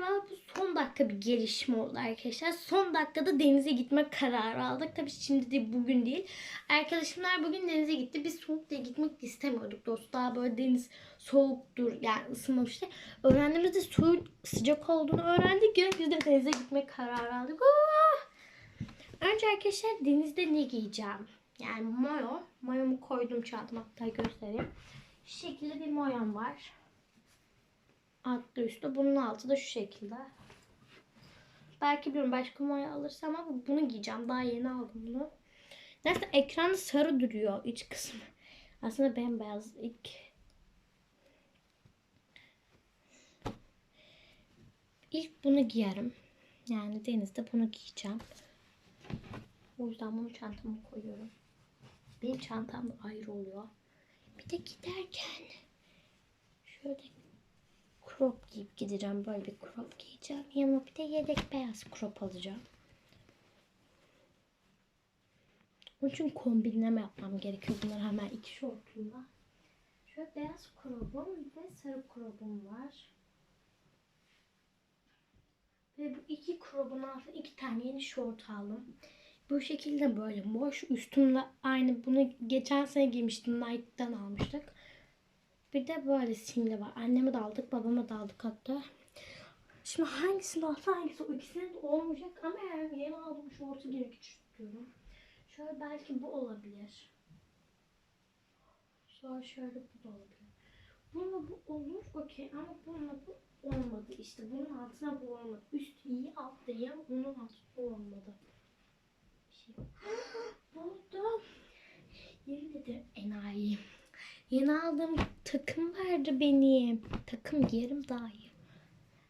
merhaba. Bu son dakika bir gelişme oldu arkadaşlar. Son dakikada denize gitme kararı aldık. Tabii şimdi de bugün değil. Arkadaşımlar bugün denize gitti. Biz soğuk diye gitmek istemiyorduk dostlar. Daha böyle deniz soğuktur yani ısınmamıştı. Öğrendiğimizde suyun sıcak olduğunu öğrendik ya biz de denize gitme kararı aldık. Oh! Önce arkadaşlar denizde ne giyeceğim? Yani mayo. Mayomu koydum çantama hatta göstereyim. Şu şekilde bir mayom var. Altlı üstlü. Bunun altı da şu şekilde. Belki bilmiyorum başka mayo alırsam ama bunu giyeceğim. Daha yeni aldım bunu. Neyse ekranda sarı duruyor iç kısmı. Aslında bembeyaz ilk. İlk bunu giyerim. Yani denizde bunu giyeceğim. O yüzden bunu çantama koyuyorum. Benim çantam ayrı oluyor. Bir de giderken şöyle crop giyip gideceğim. Böyle bir crop giyeceğim. Yanıma bir de yedek beyaz crop alacağım. Onun için kombinleme yapmam gerekiyor. Bunlar hemen iki şortumla. Şöyle beyaz crop'um ve sarı crop'um var. Ve bu iki crop'un altına iki tane yeni şort aldım. Bu şekilde böyle boş üstümde aynı bunu geçen sene giymiştim Nike'dan almıştık. Bir de böyle simli var. Anneme de aldık, babama da aldık hatta. Şimdi hangisini alsa hangisi o ikisinin olmayacak ama yani yeni aldığım şortu geri küçültüyorum. Şöyle belki bu olabilir. Sonra şöyle bu da olabilir. Bununla bu olur okey ama bununla bu olmadı işte. Bunun altına bu olmadı. Üst iyi alt da ama bunun altı bu olmadı. Bir şey. Buldum. Yemin ederim enayi. Yeni aldığım takım vardı benim. Takım giyerim daha iyi.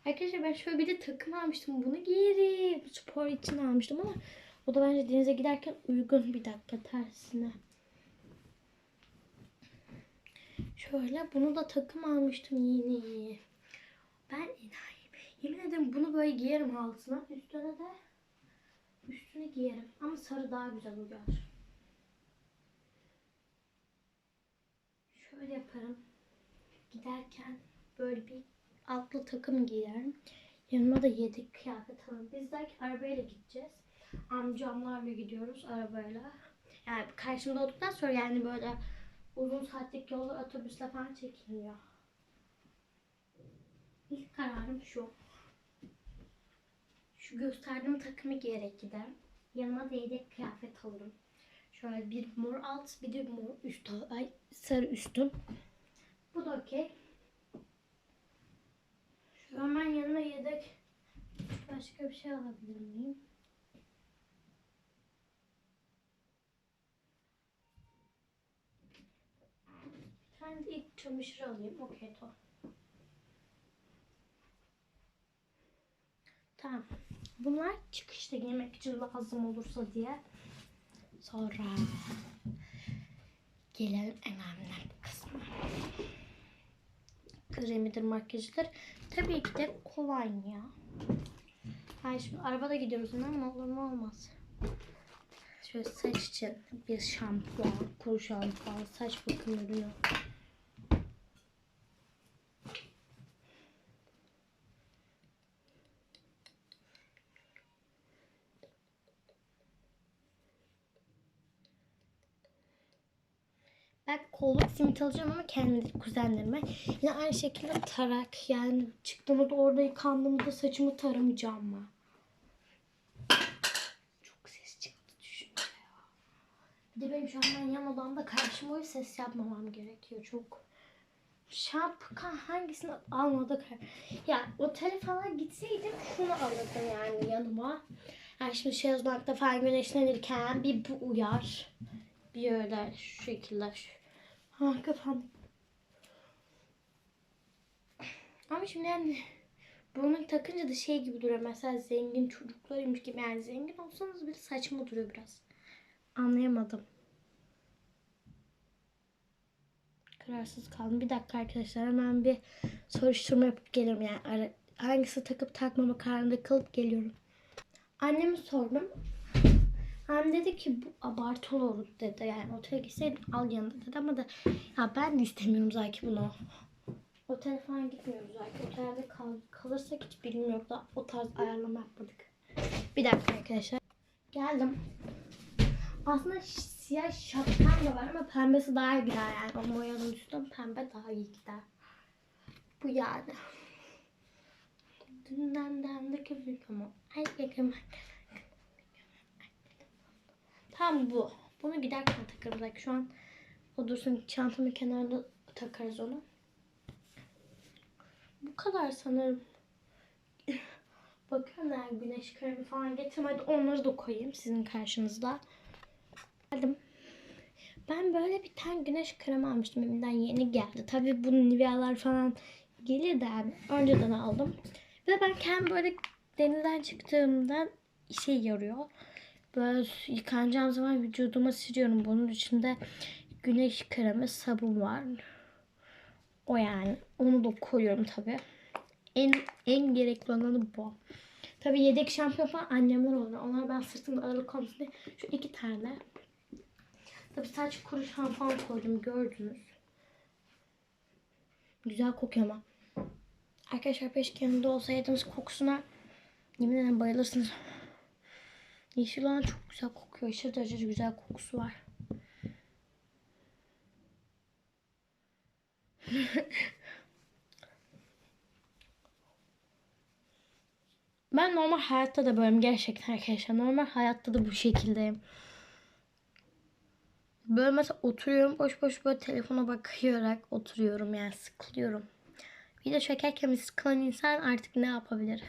Arkadaşlar ben şöyle bir de takım almıştım. Bunu giyerim. Spor için almıştım ama o da bence denize giderken uygun bir dakika tersine. Şöyle bunu da takım almıştım yeni. Ben enayim. Yemin ederim bunu böyle giyerim altına. Üstüne de üstüne giyerim. Ama sarı daha güzel uyar. Şöyle yaparım. Giderken böyle bir altlı takım giyerim. Yanıma da yedek kıyafet alırım. Biz belki arabayla gideceğiz. Amcamlarla gidiyoruz arabayla. Yani karşımda olduktan sonra yani böyle uzun saatlik yollar otobüsle falan çekiliyor. İlk kararım şu. Şu gösterdiğim takımı giyerek giderim. Yanıma da yedek kıyafet alırım. Şöyle bir mor alt bir de mor üst ay sarı üstüm. Bu da okey. Şu hemen yanıma yedek başka bir şey alabilir miyim? Tane de ilk çamaşır alayım. Okey tamam. Tamam. Bunlar çıkışta giymek için lazım olursa diye. Sonra gelelim en önemli kısmı. Kremidir, makyajdır. Tabii ki de kolonya. Yani şimdi arabada gidiyoruz mi? Olur mu olmaz. Şöyle saç için bir şampuan, kuru şampuan, saç bakım ürünü. Ben kolluk simit alacağım ama kendime kuzenlerime. Yine aynı şekilde tarak yani çıktığımda orada yıkandığımda saçımı taramayacağım mı? Çok ses çıktı düşünce ya. Bir de benim şu an ben yan odamda karşıma o ses yapmamam gerekiyor çok. Şapka hangisini almadık? Ya otele falan gitseydim şunu alırdım yani yanıma. Yani şimdi şezlongda falan güneşlenirken bir bu uyar. Bir öyle şu şekilde. Ha kafam. Ama şimdi yani bunu takınca da şey gibi duruyor. Mesela zengin çocuklarıymış gibi. Yani zengin olsanız bile saçma duruyor biraz. Anlayamadım. Kararsız kaldım. Bir dakika arkadaşlar hemen bir soruşturma yapıp geliyorum. Yani hangisi takıp takmama kararında kalıp geliyorum. Anneme sordum. Annem dedi ki bu abartılı olur dedi. Yani otele gitseydin al yanında dedi ama da ya ben de istemiyorum zaten bunu. Otele falan gitmiyoruz zaten. Otelde kal kalırsak hiç bilmiyorum da o tarz ayarlama yapmadık. Bir dakika arkadaşlar. Geldim. Aslında siyah şapkam da var ama pembesi daha iyi gider yani. O boyanın üstüne pembe daha iyi gider. Bu yani. Dünden dendeki büyük ama. Ay yakın. Tam bu. Bunu giderken takarız. Bak şu an o dursun çantamın kenarında takarız onu. Bu kadar sanırım. Bakıyorum eğer güneş kremi falan getirmedi. Onları da koyayım sizin karşınızda. Geldim. Ben böyle bir tane güneş kremi almıştım. Elimden yeni geldi. Tabii bu Nivea'lar falan gelir de önceden aldım. Ve ben kendim böyle denizden çıktığımda işe yarıyor. Böyle yıkanacağım zaman vücuduma sürüyorum. Bunun içinde güneş kremi, sabun var. O yani. Onu da koyuyorum tabii. En en gerekli olanı bu. Tabii yedek şampiyon falan annemler oluyor. Onlar ben sırtımda ağırlık olmasın şu iki tane. Tabii saç kuru şampuan koydum gördünüz. Güzel kokuyor ama. Arkadaşlar keşke yanında olsaydınız kokusuna yemin ederim bayılırsınız. Yeşil olan çok güzel kokuyor. Aşırı derecede güzel kokusu var. Ben normal hayatta da böyleyim gerçekten arkadaşlar. Normal hayatta da bu şekildeyim. Böyle mesela oturuyorum boş boş böyle telefona bakarak oturuyorum yani sıkılıyorum. Video çekerken sıkılan insan artık ne yapabilir?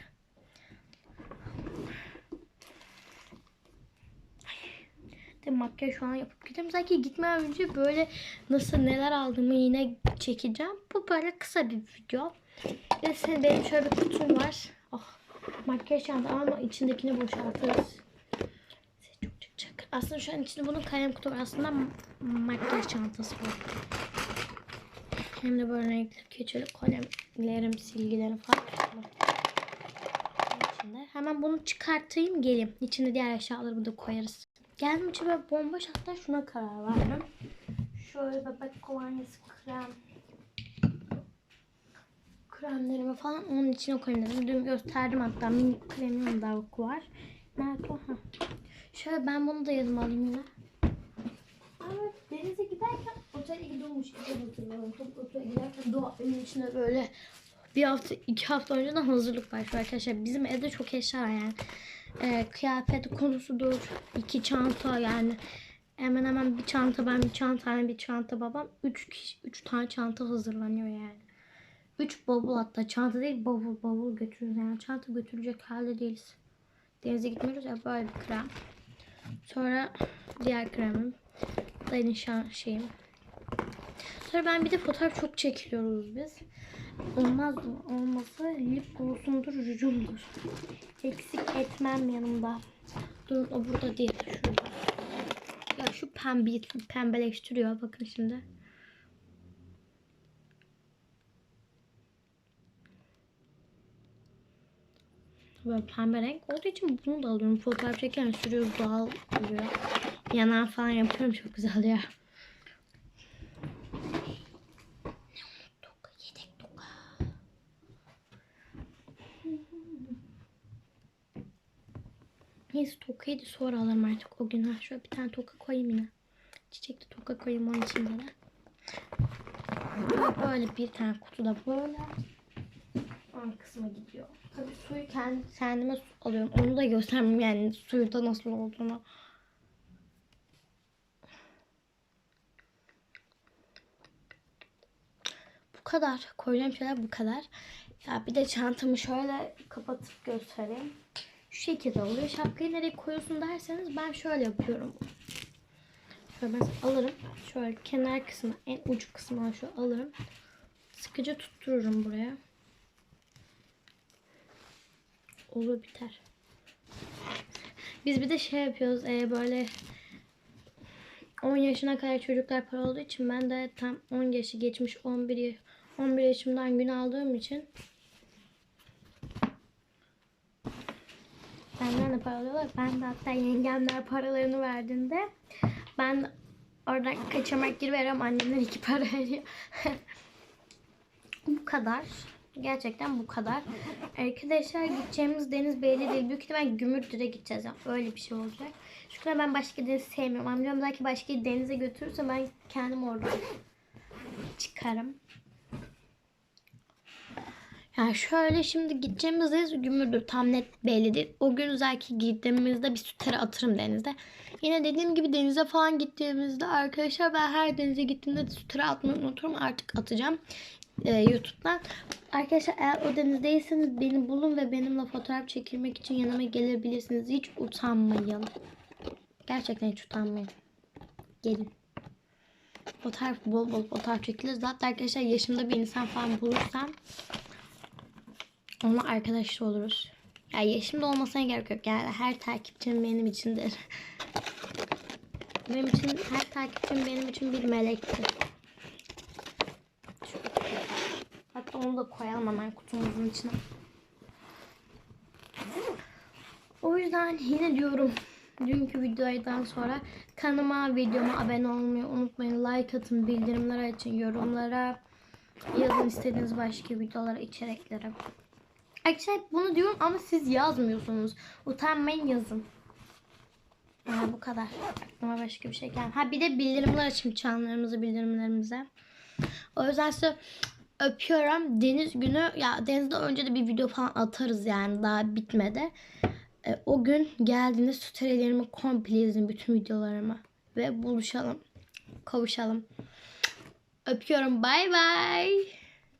De makyaj şu an yapıp gidiyorum. Sanki gitmeden önce böyle nasıl neler aldığımı yine çekeceğim. Bu böyle kısa bir video. Ve sen benim şöyle bir kutum var. Oh, makyaj çanta ama içindekini boşaltırız. Çok çıkacak. Aslında şu an içinde bunun kalem kutu var. Aslında ma- makyaj çantası bu. Hem de böyle renkli keçeli kalemlerim, silgilerim falan. var. Hemen bunu çıkartayım geleyim. İçinde diğer eşyaları da koyarız. Geldim içi böyle bomboş şuna karar verdim. Şöyle bebek kolonyası krem. Kremlerimi falan onun içine koyayım dedim. Dün gösterdim hatta minik kremim de var. Nerede o? Şöyle ben bunu da yanıma alayım yine. Evet denize giderken otele gidiyormuş gibi hatırlıyorum. Otele giderken doğa evin içinde böyle bir hafta iki hafta önceden hazırlık başlıyor arkadaşlar. Bizim evde çok eşya yani. Ee, kıyafet konusudur. iki çanta yani. Hemen hemen bir çanta ben bir çanta bir çanta babam. Üç, kişi, üç tane çanta hazırlanıyor yani. Üç bavul hatta çanta değil bavul bavul götürürüz yani. Çanta götürecek halde değiliz. Denize gitmiyoruz ya böyle bir krem. Sonra diğer kremim. Da nişan şeyim. Sonra ben bir de fotoğraf çok çekiliyoruz biz. Olmaz mı? Olmasa lip glossumdur, rujumdur. Eksik etmem yanımda. Durun o burada değil. Şurada. Ya şu pembe, pembeleştiriyor. Bakın şimdi. Böyle pembe renk olduğu için bunu da alıyorum. Fotoğraf çekerken sürüyoruz doğal oluyor. Yanan falan yapıyorum çok güzel ya. Neyse tokayı da sonra alırım artık o gün. Ha, şöyle bir tane toka koyayım yine. Çiçekli toka koyayım onun içinde de. Böyle- bir tane kutuda böyle. Ön kısmı gidiyor. Tabii suyu kendi, kendime su alıyorum. Onu da göstermem yani suyu da nasıl olduğunu. Bu kadar. Koyacağım şeyler bu kadar. Ya bir de çantamı şöyle kapatıp göstereyim. Şu şekilde oluyor. Şapkayı nereye koyuyorsun derseniz ben şöyle yapıyorum. Şöyle ben alırım. Şöyle kenar kısmı, en ucu kısmına şu alırım. Sıkıca tuttururum buraya. Olur biter. Biz bir de şey yapıyoruz. e, böyle 10 yaşına kadar çocuklar para olduğu için ben de tam 10 yaşı geçmiş 11 ya- 11 yaşımdan gün aldığım için benden de para alıyorlar. Ben de hatta yengemler paralarını verdiğinde ben oradan kaçamak geri veriyorum. Annemler iki para veriyor. Bu kadar. Gerçekten bu kadar. Arkadaşlar gideceğimiz deniz belli değil. Büyük ihtimal Gümürdür'e gideceğiz. Yani öyle bir şey olacak. Çünkü ben başka deniz sevmiyorum. Amcam belki başka denize götürürse ben kendim orada çıkarım. Yani şöyle şimdi gideceğimiz deniz Gümürdür. Tam net belli değil. O gün belki gittiğimizde bir sütere atırım denizde. Yine dediğim gibi denize falan gittiğimizde arkadaşlar ben her denize gittiğimde sütere atmayı unuturum. Artık atacağım e, YouTube'dan. Arkadaşlar eğer o denizdeyseniz beni bulun ve benimle fotoğraf çekilmek için yanıma gelebilirsiniz. Hiç utanmayın. Gerçekten hiç utanmayın. Gelin. Fotoğraf bol bol fotoğraf çekilir. Zaten arkadaşlar yaşımda bir insan falan bulursam onunla arkadaş oluruz. Ya yaşımda olmasına gerek yok. Yani her takipçim benim içindir. Benim için her takipçim benim için bir melektir. Hatta onu da koyalım hemen kutumuzun içine. O yüzden yine diyorum dünkü videodan sonra kanalıma videoma abone olmayı unutmayın. Like atın, bildirimler açın, yorumlara yazın istediğiniz başka videolara, içeriklere. Arkadaşlar bunu diyorum ama siz yazmıyorsunuz. Utanmayın yazın. Ha, bu kadar. Aklıma başka bir şey gelmedi. Ha bir de bildirimler açın çanlarımızı bildirimlerimize. O yüzden size öpüyorum. Deniz günü ya denizde önce de bir video falan atarız yani daha bitmedi. E, o gün geldiğinde storylerimi komple izleyin bütün videolarımı. Ve buluşalım. Kavuşalım. Öpüyorum. Bay bay.